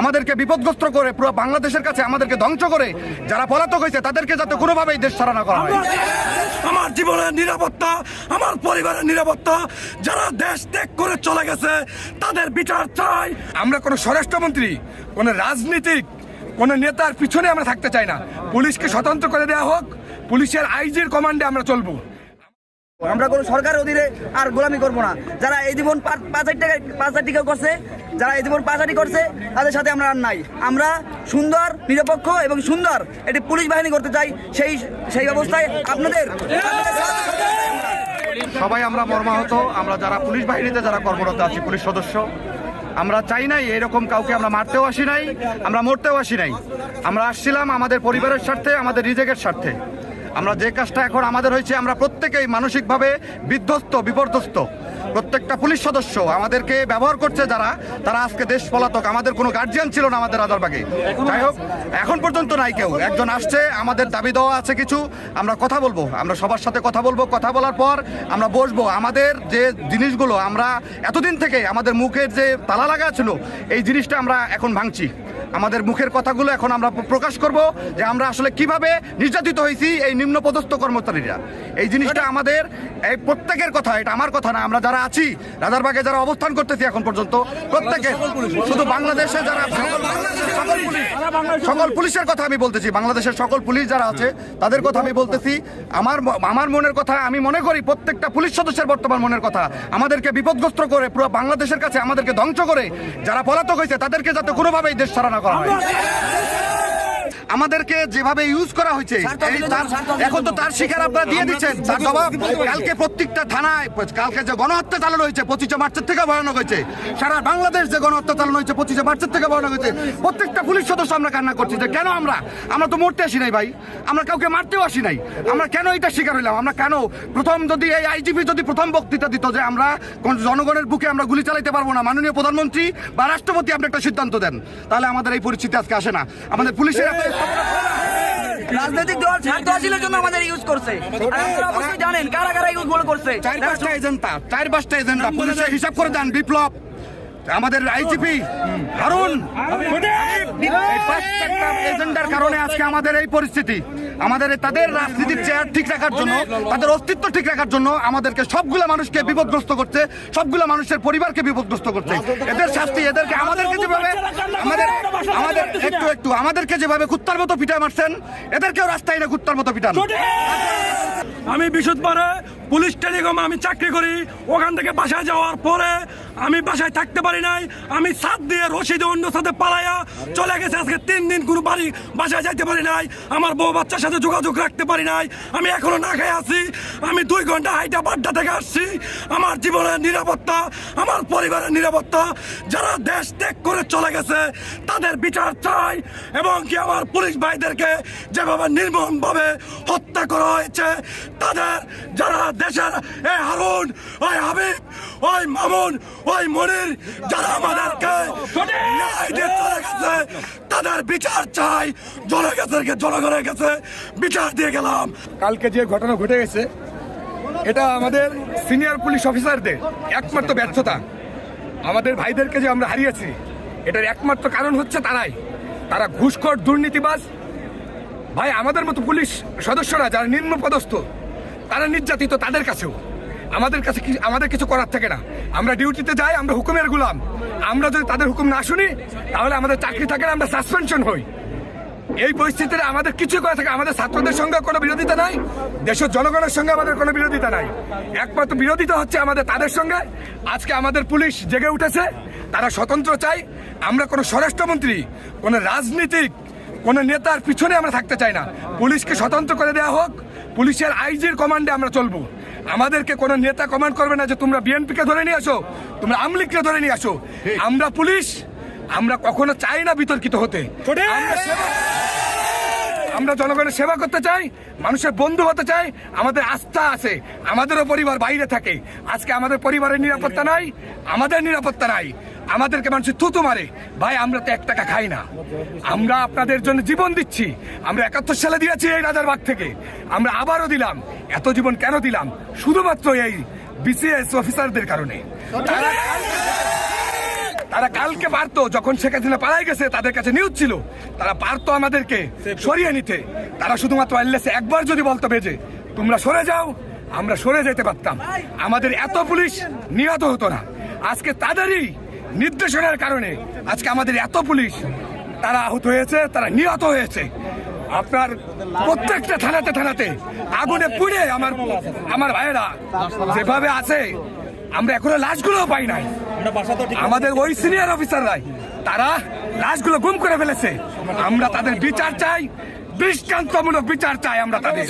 আমাদেরকে বিপদগ্রস্ত করে পুরো বাংলাদেশের কাছে আমাদেরকে ধ্বংস করে যারা পলাতক হয়েছে তাদেরকে যাতে কোনোভাবেই দেশ ছাড়া না করা হয়। আমার জীবনের নিরাপত্তা আমার পরিবারের নিরাপত্তা যারা দেশ ত্যাগ করে চলে গেছে তাদের বিচার চাই। আমরা কোনো স্বরাষ্ট্রমন্ত্রী কোনো রাজনীতিক কোনো নেতার পিছনে আমরা থাকতে চাই না। পুলিশকে স্বতন্ত্র করে দেওয়া হোক পুলিশের আইজির কমান্ডে আমরা চলবো। আমরা কোনো সরকারের অধীনে আর গোলামি করব না। যারা এই জীবন পাঁচ হাজার টাকা পাঁচ হাজার টাকা করছে, যারা এই জীবন পাঁচ হাজার করছে, তাদের সাথে আমরা আর নাই। আমরা সুন্দর, নিরপেক্ষ এবং সুন্দর একটি পুলিশ বাহিনী করতে চাই, সেই সেই ব্যবস্থায় আপনাদের সবাই আমরা মর্মাহত। আমরা যারা পুলিশ বাহিনীতে যারা কর্মরত আছি, পুলিশ সদস্য, আমরা চাই নাই এরকম কাউকে আমরা মারতেও আসি নাই, আমরা মরতেও আসি নাই। আমরা আসছিলাম আমাদের পরিবারের স্বার্থে, আমাদের রিজেকের স্বার্থে। আমরা যে কাজটা এখন আমাদের হয়েছে আমরা প্রত্যেকেই মানসিকভাবে বিধ্বস্ত বিপর্যস্ত। প্রত্যেকটা পুলিশ সদস্য আমাদেরকে ব্যবহার করছে যারা তারা আজকে দেশ পলাতক আমাদের কোনো গার্জিয়ান ছিল না আমাদের রাজারবাগে যাই হোক এখন পর্যন্ত নাই কেউ। একজন আসছে আমাদের দাবি দেওয়া আছে কিছু আমরা কথা বলব। আমরা সবার সাথে কথা বলব কথা বলার পর আমরা বসবো। আমাদের যে জিনিসগুলো আমরা এতদিন থেকে আমাদের মুখের যে তালা লাগা ছিল এই জিনিসটা আমরা এখন ভাঙছি। আমাদের মুখের কথাগুলো এখন আমরা প্রকাশ করব যে আমরা আসলে কীভাবে নির্যাতিত হয়েছি এই নিম্ন পদস্থ কর্মচারীরা। এই জিনিসটা আমাদের এই প্রত্যেকের কথা এটা আমার কথা না আমরা যারা আছি রাজারবাগে যারা অবস্থান করতেছি এখন পর্যন্ত প্রত্যেকে শুধু বাংলাদেশে যারা সকল পুলিশের কথা আমি বলতেছি বাংলাদেশের সকল পুলিশ যারা আছে তাদের কথা আমি বলতেছি। আমার আমার মনের কথা আমি মনে করি প্রত্যেকটা পুলিশ সদস্যের বর্তমান মনের কথা। আমাদেরকে বিপদগ্রস্ত করে পুরো বাংলাদেশের কাছে আমাদেরকে ধ্বংস করে যারা পলাতক হয়েছে তাদেরকে যাতে কোনোভাবেই দেশ ছাড়া না করা হয় আমাদেরকে যেভাবে ইউজ করা হয়েছে এখন তো তার শিকার আপনারা দিয়ে দিচ্ছেন। তার জবাব কালকে প্রত্যেকটা থানায় কালকে যে গণহত্যা চালানো হয়েছে পঁচিশে মার্চের থেকে ভয়ানক হয়েছে। সারা বাংলাদেশ যে গণহত্যা চালানো হয়েছে পঁচিশে মার্চের থেকে ভয়ানক হয়েছে। প্রত্যেকটা পুলিশ সদস্য আমরা কান্না করছি যে কেন আমরা? আমরা তো মরতে আসি নাই ভাই। আমরা কাউকে মারতেও আসি নাই। আমরা কেন এটা শিকার হইলাম? আমরা কেন প্রথম যদি এই আইজিপি যদি প্রথম বক্তৃতা দিত যে আমরা জনগণের বুকে আমরা গুলি চালাইতে পারব না মাননীয় প্রধানমন্ত্রী বা রাষ্ট্রপতি আপনি একটা সিদ্ধান্ত দেন। তাহলে আমাদের এই পরিস্থিতি আজকে আসে না। আমাদের পুলিশের রাজনৈতিক দল ছাত্র আসিলের জন্য আমাদের ইউজ করছে। আর আপনারা অবশ্যই জানেন কারা কারা ইউজ বলে করছে। চার পাঁচটা এজেন্টা চার পাঁচটা এজেন্টা পুলিশের হিসাব করে দেন বিপ্লব। আমাদের আইজিপি হারুন। এজেন্ডার কারণে আজকে আমাদের এই পরিস্থিতি। আমাদের তাদের রাজনীতির চেয়ার ঠিক রাখার জন্য, তাদের অস্তিত্ব ঠিক রাখার জন্য আমাদেরকে সবগুলো মানুষকে বিপদগ্রস্ত করছে, সবগুলো মানুষের পরিবারকে বিপদগ্রস্ত করছে। এদের শাস্তি এদেরকে আমাদেরকে যেভাবে আমাদের আমাদের একটু একটু, আমাদেরকে যেভাবে কুত্তার মতো মারছেন, এদেরকেও রাস্তায় না কুত্তার মতো আমি বিশুদ্ধবারে পুলিশ টেলিকম আমি চাকরি করি, ওখান থেকে বাসায় যাওয়ার পরে আমি বাসায় থাকতে পারি নাই, আমি সাত দিয়ে রশিদে অন্য সাথে পালাইয়া চলে গেছে, আজকে তিন দিন কোনো বাড়ি, বাসায় যাইতে পারি নাই, আমার বউ বাচ্চার সাথে যোগাযোগ রাখতে পারি নাই, আমি এখনও না খেয়ে আছি, আমি দুই ঘণ্টা হাইটা বাড্ডা থেকে আসছি, আমার জীবনের নিরাপত্তা, আমার পরিবারের নিরাপত্তা, যারা দেশ ত্যাগ করে চলে গেছে, তাদের বিচার চাই, এবং কি আমার পুলিশ ভাইদেরকে যেভাবে নির্মমভাবে হত্যা করা হয়েছে, তাদের যারা দেশের এই হারুন, ওই হাবিব, ওই মামুন, ওই মনির, যারা আমাদেরকে ন্যায় গেছে, তাদের বিচার চাই। জনগণের জনগণের কাছে বিচার দিয়ে গেলাম। কালকে যে ঘটনা ঘটে গেছে, এটা আমাদের সিনিয়র পুলিশ অফিসারদের একমাত্র ব্যর্থতা। আমাদের ভাইদেরকে যে আমরা হারিয়েছি, এটার একমাত্র কারণ হচ্ছে তারাই। তারা ঘুষখোর দুর্নীতিবাজ। ভাই, আমাদের মতো পুলিশ সদস্যরা, যারা নিম্ন পদস্থ তারা নির্যাতিত তাদের কাছেও। আমাদের কাছে কি আমাদের কিছু করার থাকে না। আমরা ডিউটিতে যাই, আমরা হুকুমের গুলাম। আমরা যদি তাদের হুকুম না শুনি, তাহলে আমাদের চাকরি থাকে না, আমরা সাসপেনশন হই। এই পরিস্থিতিতে আমাদের কিছু করা থাকে আমাদের ছাত্রদের সঙ্গে কোনো বিরোধিতা নাই, দেশের জনগণের সঙ্গে আমাদের কোনো বিরোধিতা নাই। একমাত্র বিরোধিতা হচ্ছে আমাদের তাদের সঙ্গে। আজকে আমাদের পুলিশ জেগে উঠেছে, তারা স্বতন্ত্র চাই। আমরা কোনো স্বরাষ্ট্রমন্ত্রী, কোনো রাজনীতিক, কোনো নেতার পিছনে আমরা থাকতে চাই না। পুলিশকে স্বতন্ত্র করে দেওয়া হোক পুলিশের আইজির কমান্ডে আমরা চলবো। আমাদেরকে কোনো নেতা কমান্ড করবে না যে তোমরা বিএনপিকে ধরে নিয়ে আসো তোমরা আমলিগকে ধরে নিয়ে আসো। আমরা পুলিশ আমরা কখনো চাই না বিতর্কিত হতে। আমরা জনগণের সেবা করতে চাই মানুষের বন্ধু হতে চাই আমাদের আস্থা আছে আমাদেরও পরিবার বাইরে থাকে। আজকে আমাদের পরিবারের নিরাপত্তা নাই আমাদের নিরাপত্তা নাই। আমাদেরকে মানুষ থুতু মারে। ভাই, আমরা তো এক টাকা খাই না। আমরা আপনাদের জন্য জীবন দিচ্ছি। আমরা একাত্তর সালে দিয়েছি এই রাজারবাগ থেকে। আমরা আবারও দিলাম। এত জীবন কেন দিলাম? শুধুমাত্র এই বিসিএস অফিসারদের কারণে। তারা কালকে পারতো, যখন শেখ হাসিনা পালাই গেছে, তাদের কাছে নিউজ ছিল। তারা পারতো আমাদেরকে সরিয়ে নিতে। তারা শুধুমাত্র আল্লেসে একবার যদি বলতো বেজে, তোমরা সরে যাও, আমরা সরে যেতে পারতাম। আমাদের এত পুলিশ নিহত হতো না। আজকে তাদেরই নির্দেশনার কারণে আজকে আমাদের এত পুলিশ, তারা আহত হয়েছে, তারা নিহত হয়েছে। আপনার প্রত্যেকটা থানাতে থানাতে আগুনে পুড়ে আমার আমার ভাইয়েরা যেভাবে আছে, আমরা এখনও লাশগুলো পাই নাই। আমাদের ওই সিনিয়র অফিসাররাই তারা লাশগুলো গুম করে ফেলেছে। আমরা তাদের বিচার চাই, দৃষ্টান্তমূলক বিচার চাই আমরা তাদের।